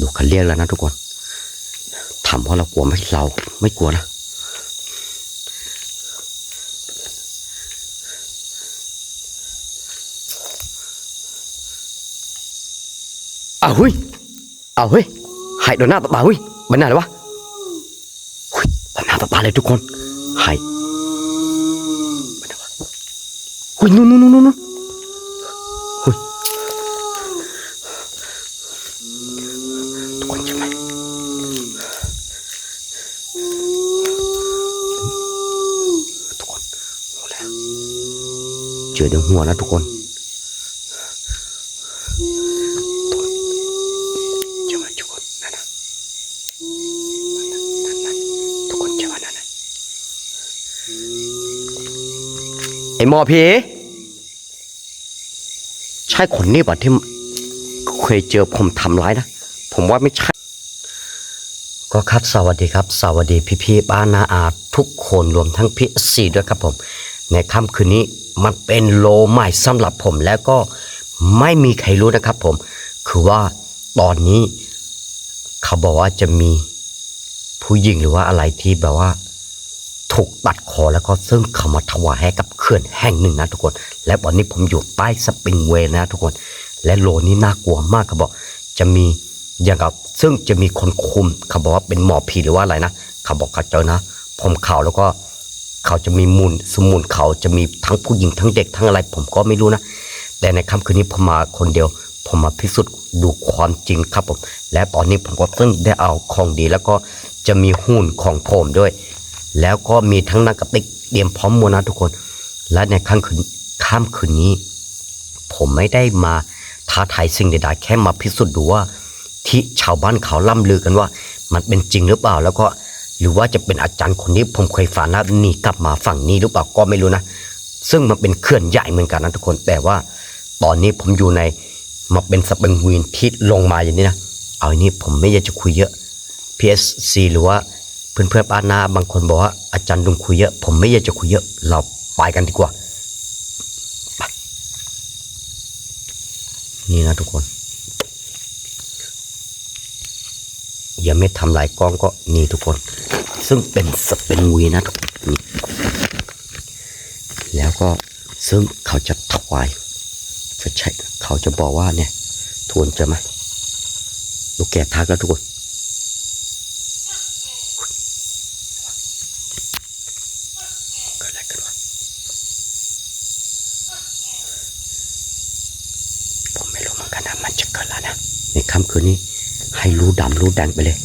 ดูเขาเรียกแล้วนะทุกคนถามว่าะเรากลัวไหมเราไม่กลัวนะอ้าวเฮ้ยอ้าวเฮ้ยหายโดนหน้าป่าเฮ้ยมันน่าเลยวะเฮ้ยต่อหน้าป่าเลยทุกคนหายมันน่าวะเฮ้ยนู่นนู่นนู่นนู่นเฮ้ยทุกคนใช่ไหมทุกคนโอ้แล้ว เจอเดี๋ยวหัวนะทุกคนไหมทุกคนนั่นนะนั่นนั่นทุกคนใช่ไหมนั่นนะไอหมอผีใช่คนนี้ป่ะที่เคยเจอผมทำร้ายนะ ผมว่าไม่ใช่ ก็ครับสวัสดีครับ สวัสดีพี่พี่ๆบ้านนาอาทุกคนรวมทั้งพี่สี่ด้วยครับผม ในค่ำคืนนี้ มันเป็นโลใหม่สำหรับผมแล้วก็ไม่มีใครรู้นะครับผม คือว่าตอนนี้เขาบอกว่าจะมีผู้หญิงหรือว่าอะไรที่แบบว่า ถูกตัดคอแล้วก็ซึ่งเขามาถวายให้กับเขื่อนแห่งหนึ่งนะทุกคน และตอนนี้ผมอยู่ใต้สปริงเวย์นะทุกคน และโลนี้น่ากลัวมากเขาบอกจะมีอย่างกับซึ่งจะมีคนคุมเขาบอกว่าเป็นหมอผีหรือว่าอะไรนะเขาบอกเขาเจอนะ ผมขาวแล้วก็ เขาจะมีมูลสมุนเขาจะมีทั้งผู้หญิงทั้งเด็กทั้งอะไร ผมก็ไม่รู้นะ แต่ในค่ำคืนนี้ผมมาคนเดียว ผมมาพิสูจน์ดูความจริงครับผม และตอนนี้ผมก็เพิ่งได้เอาของดี แล้วก็จะมีหุ้นของผมด้วย แล้วก็มีทั้งนักกระติกเตรียมพร้อมมดนะทุกคน และในค่ำคืนค่ำคืนนี้ ผมไม่ได้มาท้าทายสิ่งใดๆแค่มาพิสูจน์ดูว่า ที่ชาวบ้านเขาล่ำลือกันว่า มันเป็นจริงหรือเปล่าแล้วก็ หรือว่าจะเป็นอาจารย์คนนี้ผมเคยฝันนะหนีกลับมาฝั่งนี้หรือเปล่าก็ไม่รู้นะ ซึ่งมันเป็นเขื่อนใหญ่เหมือนกันนะทุกคน แต่ว่าตอนนี้ผมอยู่ในมาเป็นสปริงวีนที่ลงมาอย่างนี้นะ เอาอันนี้ผมไม่อยากจะคุยเยอะ PSC หรือว่าเพื่อนเพื่อนๆบ้านนาบางคนบอกว่าอาจารย์ดุงคุยเยอะ ผมไม่อยากจะคุยเยอะ เราไปกันดีกว่า นี่นะทุกคน อย่าไม่ทำลายกล้องก็นี่ทุกคน ซึ่งเป็นสเปนวีนะทุกคนนี่แล้วก็ซึ่งเขาจะถวายจะใช่เขาจะบอกว่าเนี่ย ทวนจะไหมลูกแกะทักแล้วทุกคนกิดอะไรขึ้นวะผมไม่รู้มือนกันนะมันจะกิดแล้วนะในค่ำคืนนี้ ให้รู้ดำรู้แดงไปเลย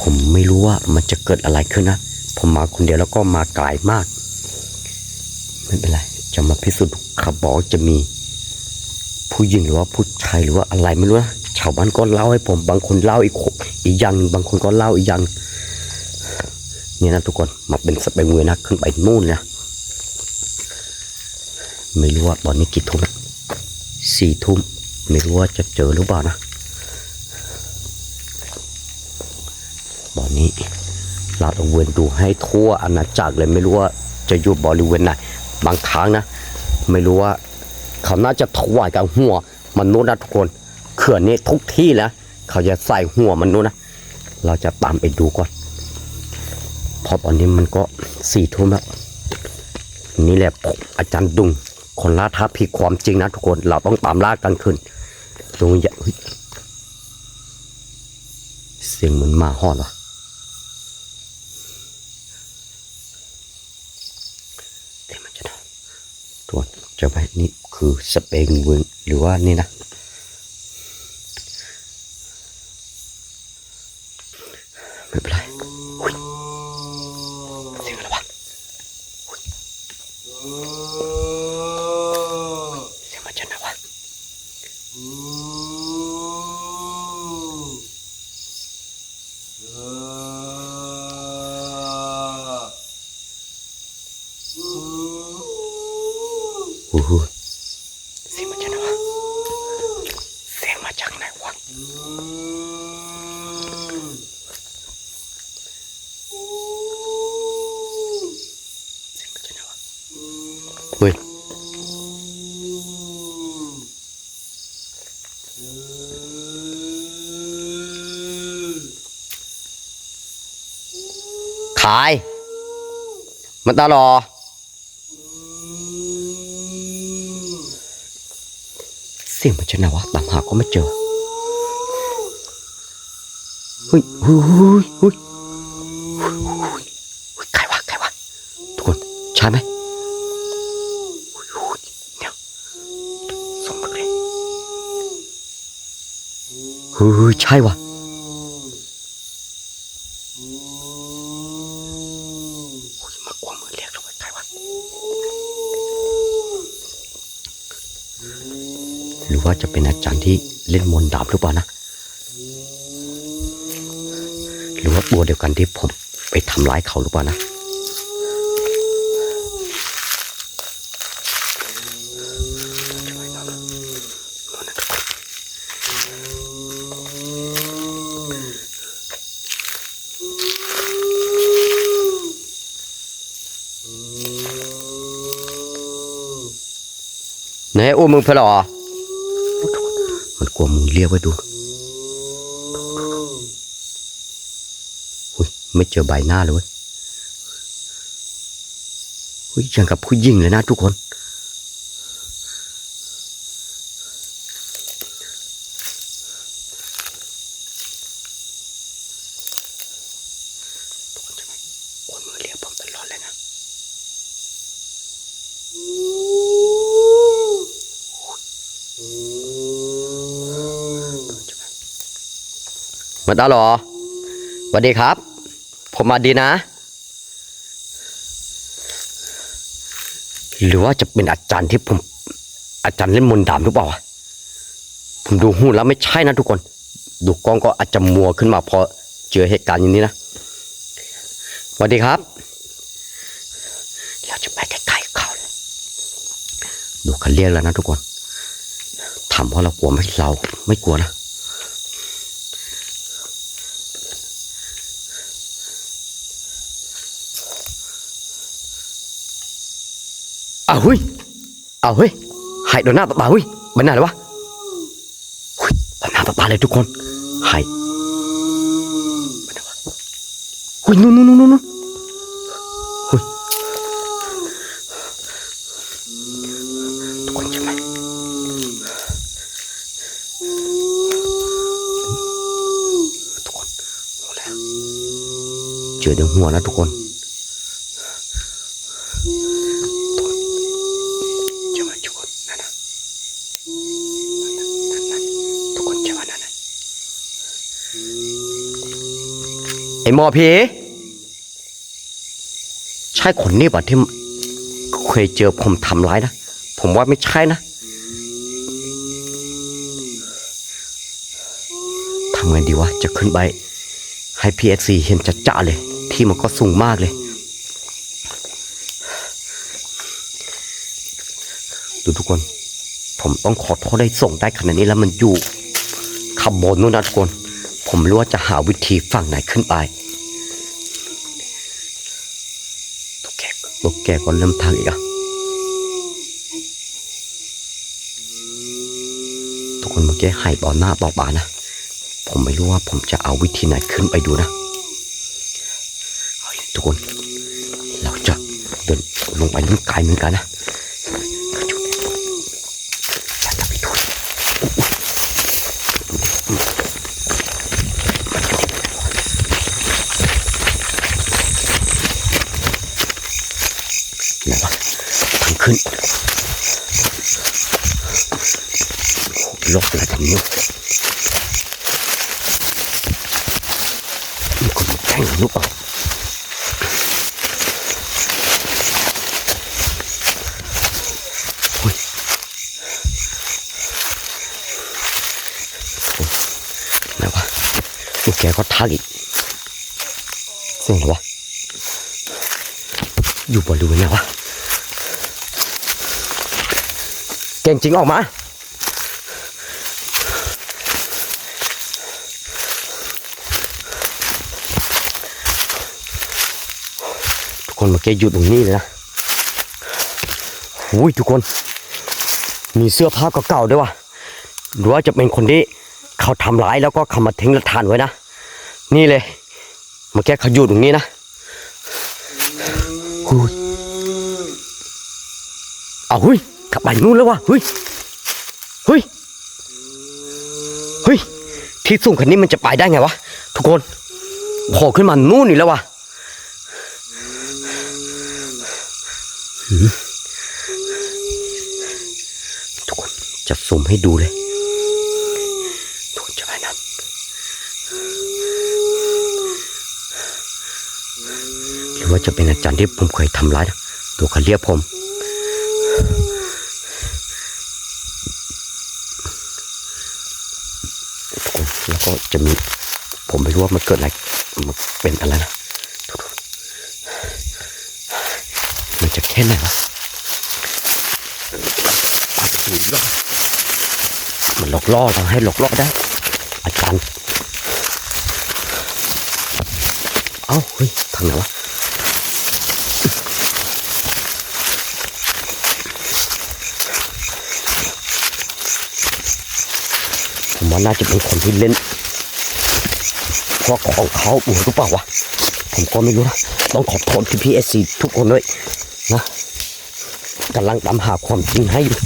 ผมไม่รู้ว่ามันจะเกิดอะไรขึ้นนะ ผมมาคนเดียวแล้วก็มาไกลมาก ไม่เป็นไรจะมาพิสูจน์ขาบอกจะมี ผู้หญิงหรือว่าผู้ชายหรือว่าอะไรไม่รู้นะชาวบ้านก็เล่าให้ผม บางคนเล่าอีกคนอีกอย่างหนึ่งบางคนก็เล่าอีกอย่างเนี่ยนะทุกคนมาเป็นสเปนเวนะขึ้นไปนู่นนะไม่รู้ว่าตอนนี้กี่ทุ่มสี่ทุ่มไม่รู้ว่าจะเจอหรือเปล่านะ ตอนนี้ลาดตระเวนดูให้ทั่วอาณาจักรเลยไม่รู้ว่าจะอยู่บริเวณไหนบางครั้งนะ ไม่รู้ว่า เขาน่าจะถวายกับหัวมนุษย์นะทุกคนเขื่อนนี้ทุกที่แล้วเขาจะใส่หัวมนุษย์นะเราจะตามไปดูก่อนพราะตอนนี้มันก็สี่ทุ่มแล้วนี่แหละอาจารย์ดุงคนล่าท้าผีความจริงนะทุกคนเราต้องตามล่ากันขึ้นตรงอย่าเฮ้ยเสียงเหมือนหมาหอนวะเดี๋ยวมันจะนะ ตัวจจะไปนี่คือสเปงเวงหรือว่านี่นะ เฮ้ยขาย มันตาหลอเสียงมันจะหนาวะตามหาก็ไม่เจอ เฮ้ยเฮ้ยเฮ้ยเฮ้ยเฮ้ยเฮ้ยใครวะใครวะทุกคนใช่ไหมเฮ้ยเฮ้ยเดี๋ยส่งมาเลยเฮ้ยเฮ้ยใช่วะโอ้ยมากวามือเรียกเราไปใครวะหรือว่าจะเป็นอาจารย์ที่เล่นมนต์ดาบหรือเปล่านะ หรือว่า ตัวเดียวกันที่ผมไปทำร้ายเขาหรือเปล่านะไหนอ้วมึงเพลอมันกลัวมึงเรียกไว้ดูอุ้ย ไม่เจอใบหน้าเลยเว้ยอุ้ยยังกับผู้หญิงเลยนะทุกคน ทุกคนใช่ไหมคนมือเรียกผมตลอดเลยนะมาตาหรอสวัสดีครับ ผมมาดีนะ หรือว่าจะเป็นอาจารย์ที่ผม อาจารย์เล่นมนต์ดำหรือเปล่าวะผมดูหูแล้วไม่ใช่นะทุกคน ดูกล้องก็อาจจะมัวขึ้นมาพอเจอเหตุการณ์อย่างนี้นะสวัสดีครับเราจะไปใกล้ๆเขาดูเขาเรียกแล้วนะทุกคนถามว่าเรากลัวไหมเราไม่กลัวนะ อ้าวเฮ้ยอ้าวเฮ้ยหายโดนหน้าต่อตาเฮ้ยมันไหนเลยวะเฮ้ยต่อหน้าต่อตาเลยทุกคนหายมันไหนวะเฮ้ยนู่นนู่นนู่นนู่นเฮ้ยทุกคนใช่ไหมทุกคนหมดแล้วเจอเดี๋ยวหัวนะทุกคน ใช่ไหมทุกคนนั่นนะนั่นนั่นทุกคนใช่ไหมนั่นนะไอ หมอผี ใช่คนนี้ป่ะที่เคยเจอผมทำร้ายนะ ผมว่าไม่ใช่นะทำไงดีวะ จะขึ้นไป ให้พีเอสซีเห็นจัดจ้าเลย ที่มันก็สูงมากเลย ดูทุกคน ผมต้องขอโทษได้ส่งได้ขนาดนี้แล้วมันอยู่ขับบนนู้นนะทุกคน ผมรู้ว่าจะหาวิธีฝั่งไหนขึ้นไป บอกแกก่อนเริ่มทางอีกอะทุกคนเมื่อกี้ใหายต่อหน้าต่อตานะ ผมไม่รู้ว่าผมจะเอาวิธีไหนขึ้นไปดูนะเอาเลยทุกคน เราจะเดินลงไปน้ำกไกลเหมือนกันนะ อย่าจะไปดูไหนวะทางขึ้นโอ้โหล็อ กอะนี่ยมีคนมาแก้งหรือเปล่าเฮ้ยไหนวะลูกแกก็ทักอีกเสียงอะไรวะอยู่บริเวณไหนวะเก่งจริงออกมา คนเมื่อกี้อยู่ตรงนี้เลยนะอุ้ยทุกคน มีเสื้อผ้าเก่าๆด้วยวะหรือว่าจะเป็นคนที่เขาทำร้ายแล้วก็เขามาทิ้งหลักฐานไว้นะ นี่เลย เมื่อกี้เขาอยู่ตรงนี้นะหุยเอาเฮ้ยกลับไปนู่นแล้ววะเฮ้ยเฮ้ยเฮ้ยที่สูงคันนี้มันจะไปได้ไงวะทุกคนโผล่ขึ้นมานู่นนี่แล้ววะหืม ทุกคนจะซูมให้ดูเลยทุกคนจะไปนั้นหรือว่าจะเป็นอาจารย์ที่ผมเคยทำร้ายนะตัวเขาเรียกผมทุกคนแล้วก็จะมี ผมไม่รู้ว่ามันเกิดอะไรมันเป็นอะไรนะทุกคนมั นจะแค่ไหนวะเอาไปดูรอบมันหลอกล่อเราให้หลอกล่อได้อาจารย์เอ้าเฮ้ยทางไหนวะผมว่าน่าจะเป็นคนที่เล่นเพราะของเขาหรือเปล่าวะ ผมก็ไม่รู้นะ ต้องขอโทษพี่พีเอซีทุกคนด้วย นะกำลังตามหาความจริงให้อยู่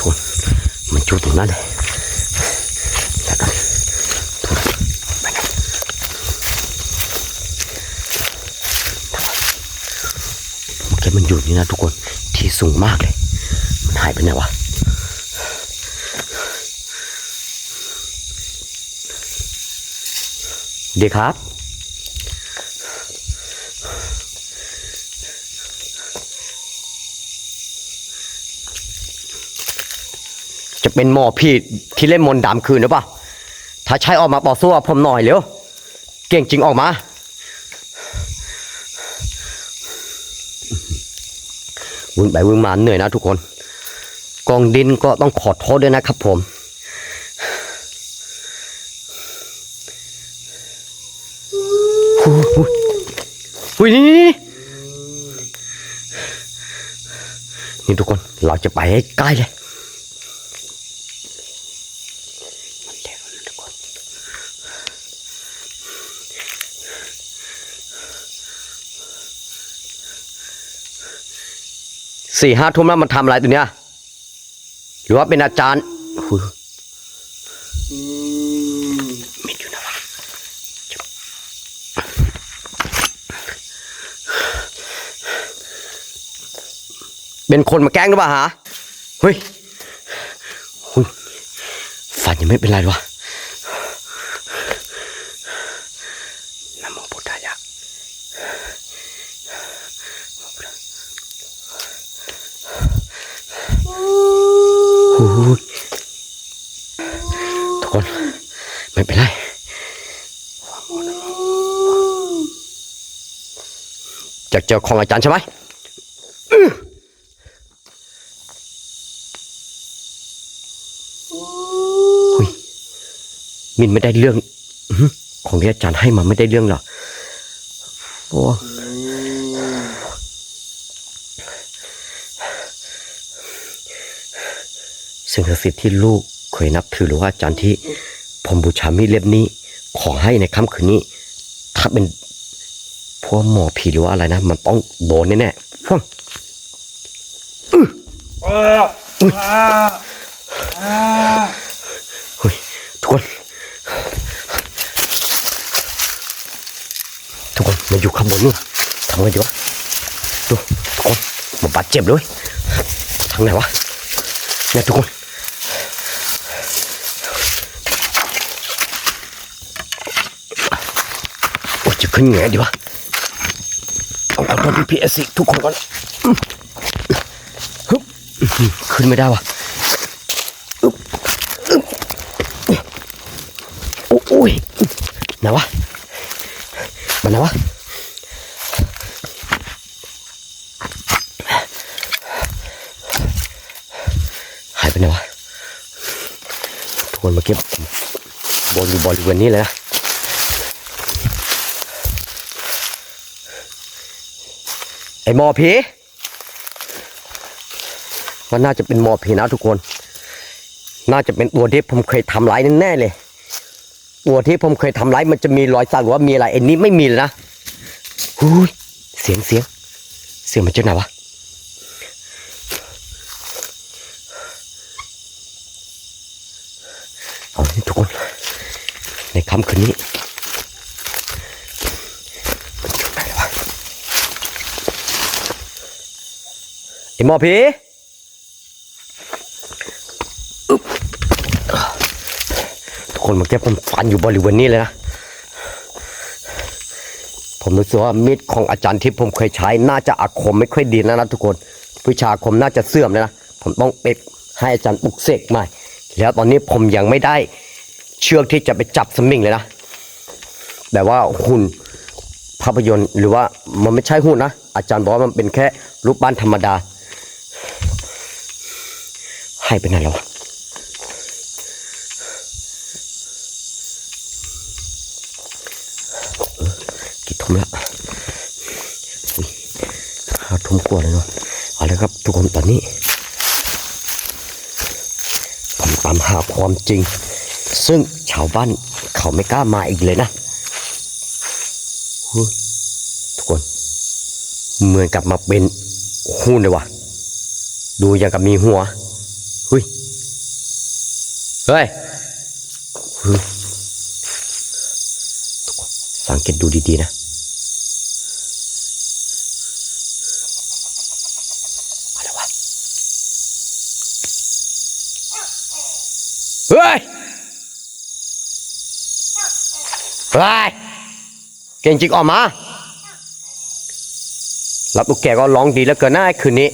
ทุกคนมันอยู่ตรงนั้นเลยแล้วกันทุกคนไปนเมื่อกี้มันอยู่นี่นะทุกคนที่สูงมากเลย มันหายไปไหนวะ ดีครับ จะเป็นหมอพี่ที่เล่นมนต์ดำคืนหรือเปล่า ถ้าใช่ออกมาบอกสู้กับผมหน่อยเร็ว เก่งจริงออกมาวิ่งไปวิ่งมาเหนื่อยนะทุกคน กองดินก็ต้องขอโทษด้วยนะครับผม อุ้ยนี่นี่นี่นี่ทุกคนเราจะไปให้ใกล้เลยสี่ห้าทุ่มแล้วมันทำอะไรตัวเนี้ยหรือว่าเป็นอาจารย์อุ๊ยมิดอยู่นะวะ เป็นคนมาแกล้งหรือเปล่าฮะ เฮ้ยฝันยังไม่เป็นไรหรอวะนะโมพุทธายะโอยทุกคน ไม่เป็นไรจะเจอของอาจารย์ใช่ไหมอื้อเฮ้ย มินไม่ได้เรื่องอื้อหือของที่อาจารย์ให้มาไม่ได้เรื่องหรอกโอ้สิ่งศักดิ์สิทธิ์ที่ลูกเคยนับถือหรือว่าอาจารย์ที่ผมบูชามีดเล่มนี้ ขอให้ในค่ำคืนนี้ ถ้าเป็นพวกหมอผีหรือว่าอะไรนะ มันต้องโดนแน่ๆพวกอ่าอ่าอ่าเฮ้ยทุกคน ทุกคน มันอยู่ข้างบนนู่นทำไงดีวะดูทุกคนมันบาดเจ็บเลยทางไหนวะเนี่ยทุกคนโอ้จะขึ้นไงดีวะต้องขอโทษพี่พีเอสทุกคนก่อนฮึบขึ้นไม่ได้วะอึ๊บอึ๊บโอ้ยไหนวะมันไหนวะ หายไปไหนวะทุกคนมื่อกี้บนอยู่บริเวณนี้เลยนะไอหมอผีมันน่าจะเป็นหมอผีนะทุกคน น่าจะเป็นตัวที่ผมเคยทำร้ายแน่เลยตัวที่ผมเคยทำร้ายมันจะมีรอยสักหรือว่ามีอะไรไอ้นี้ไม่มีเลยนะหูยเสียงเสียง เสียงมันจะไหนวะ เอาละทุกคน ใน ค่ำคืนนี้มันอยู่ไหนวะไอหมอผีทุกคนเมื่อกี้ผมฟันอยู่บริเวณนี้เลยนะ ผมรู้สึกว่ามีดของอาจารย์ที่ผมเคยใช้ น่าจะอาคมไม่ค่อยดีแล้วนะทุกคน วิชาคมน่าจะเสื่อมแล้วนะ ผมต้องไปให้อาจารย์ปลุกเสกใหม่ แล้วตอนนี้ผมยังไม่ได้ เชือกที่จะไปจับสมิงเลยนะแบบว่าหุ่นภาพยนตร์หรือว่ามันไม่ใช่หุ่นนะ อาจารย์บอกว่ามันเป็นแค่รูปบ้านธรรมดาให้ไปไหนแล้ววะเออกี่ทุ่มแล้วอุ๊ยห้าทุ่มกว่าเลยเนาะเอาละครับทุกคนตอนนี้ผมตามหาความจริง ซึ่งชาวบ้านเขาไม่กล้ามาอีกเลยนะทุกคน เหมือนกับมาเป็นหุ้นเลยว่ะดูอย่างกับมีหัวเฮ้ยเฮ้ยสังเกตดูดีๆนะ อะไรวะ เฮ้ย เฮ้ยเก่งจริงออกมารับตุ๊กแกก็ร้องดีแล้วเกินหน้าไอ้คืนนี้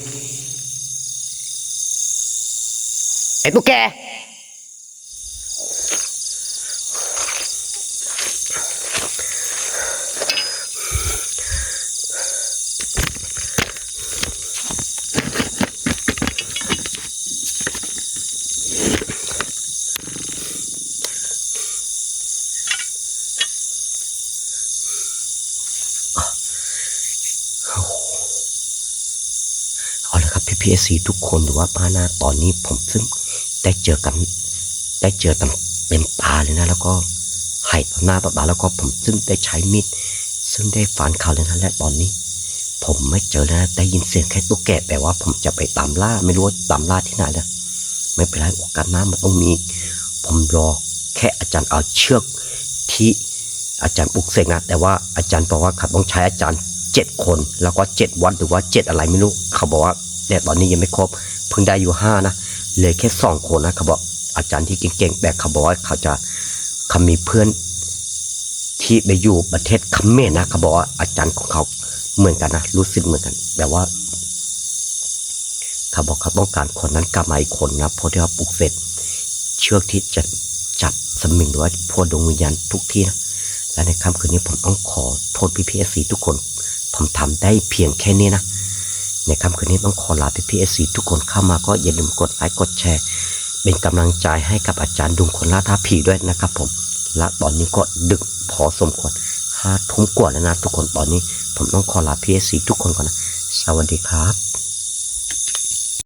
ไอ้ตุ๊กแก เอาละครับพี่พี เอซีทุกคนหรือว่าป้านาตอนนี้ผมซึ่งได้เจอกันได้เจอกันเป็นตาเลยนะ แล้วก็ให้ต่อหน้าต่อตาแล้วก็ผมซึ่งได้ใช้มีดซึ่งได้ฟันเขาเลยนะและตอนนี้ ผมไม่เจอแล้วนะได้ยินเสียงแค่ตุ๊กแกแต่ว่าผมจะไปตามล่าไม่รู้ว่าตามล่าที่ไหนแล้วไม่เป็นไรโอกาสหน้ามันต้องมี ผมรอแค่อาจารย์เอาเชือกที่อาจารย์ปลุกเสกนะแต่ว่าอาจารย์บอกว่าเขาต้องใช้อาจารย์เจ็ดคน แล้วก็เจ็ดวันหรือว่าเจ็ดอะไรไม่รู้ เขาบอกว่า แต่ตอนนี้ยังไม่ครบ เพิ่งได้อยู่ห้านะเหลยแค่สองคนนะเขาบอกอาจารย์ที่เก่งๆแต่เขาบอกว่าเขาจะเขามีเพื่อนที่ไปอยู่ประเทศเขมรนะเขาบอกว่าอาจารย์ของเขาเหมือนกันนะรู้สึกเหมือนกันแต่ว่าเขาบอกเขาต้องการคนนั้นกลับมาอีกคนนะเพราะที่ว่าปลุกเสร็จเชือกที่จะจับสมิงหรือว่าพวดวงวิญญาณทุกที่นะและในค่ำคืนนี้ผมต้องขอโทษพี่พีเอซีทุกคน ผมทำได้เพียงแค่นี้นะ ในค่ำคืนนี้ต้องขอลาพี่พีเอซีทุกคนเข้ามาก็อย่าลืมกดไลค์กดแชร์ เป็นกำลังใจให้กับอาจารย์ดุงคนล่าท่าผีด้วยนะครับผม และตอนนี้ก็ดึกพอสมควรห้าทุ่มกว่าแล้วนะทุกคนตอนนี้ ผมต้องขอลาพีเอซีทุกคนก่อนนะ สวัสดีครับ